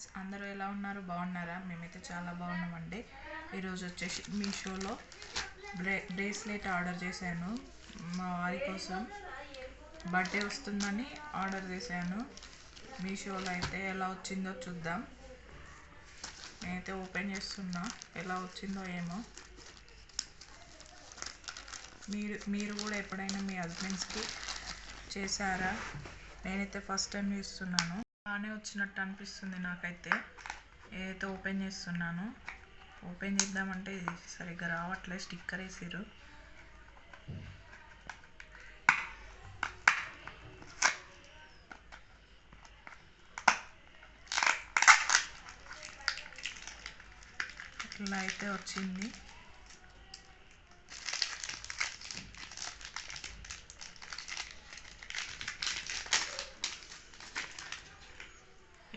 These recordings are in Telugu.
ఫ్రెండ్స్ అందరూ ఎలా ఉన్నారు? బాగున్నారా? మేమైతే చాలా బాగున్నామండి. ఈరోజు వచ్చేసి మీషోలో బ్రే బ్రేస్లెట్ ఆర్డర్ చేశాను. మా వారి కోసం బర్త్డే వస్తుందని ఆర్డర్ చేశాను. మీషోలో అయితే ఎలా వచ్చిందో చూద్దాం. నేనైతే ఓపెన్ చేస్తున్నా. ఎలా వచ్చిందో ఏమో. మీరు మీరు కూడా ఎప్పుడైనా మీ హస్బెండ్స్కి చేశారా? నేనైతే ఫస్ట్ టైం చూస్తున్నాను. బాగానే వచ్చినట్టు అనిపిస్తుంది నాకైతే. ఏదైతే ఓపెన్ చేస్తున్నాను ఓపెన్ చేద్దామంటే ఇది సరిగ్గా రావట్లేదు స్టిక్కర్ వేసారు ఇట్లా అయితే వచ్చింది.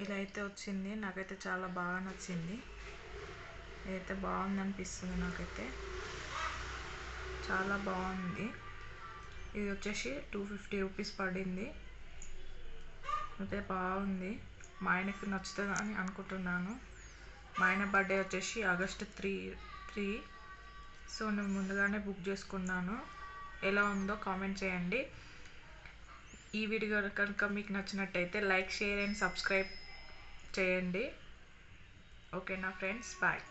ఇదైతే వచ్చింది. నాకైతే చాలా బాగా నచ్చింది. ఇదైతే బాగుంది అనిపిస్తుంది నాకైతే. చాలా బాగుంది. ఇది వచ్చేసి టూ ఫిఫ్టీ రూపీస్ పడింది. అయితే బాగుంది. మా ఆయనకి నచ్చుతుంది అని అనుకుంటున్నాను. మా ఆయన బర్త్డే వచ్చేసి ఆగస్ట్ త్రీ త్రీ సో నేను ముందుగానే బుక్ చేసుకున్నాను. ఎలా ఉందో కామెంట్ చేయండి. ఈ వీడియో కనుక మీకు నచ్చినట్టయితే లైక్ షేర్ అండ్ సబ్స్క్రైబ్ చేయండి. ఓకేనా ఫ్రెండ్స్ బాయ్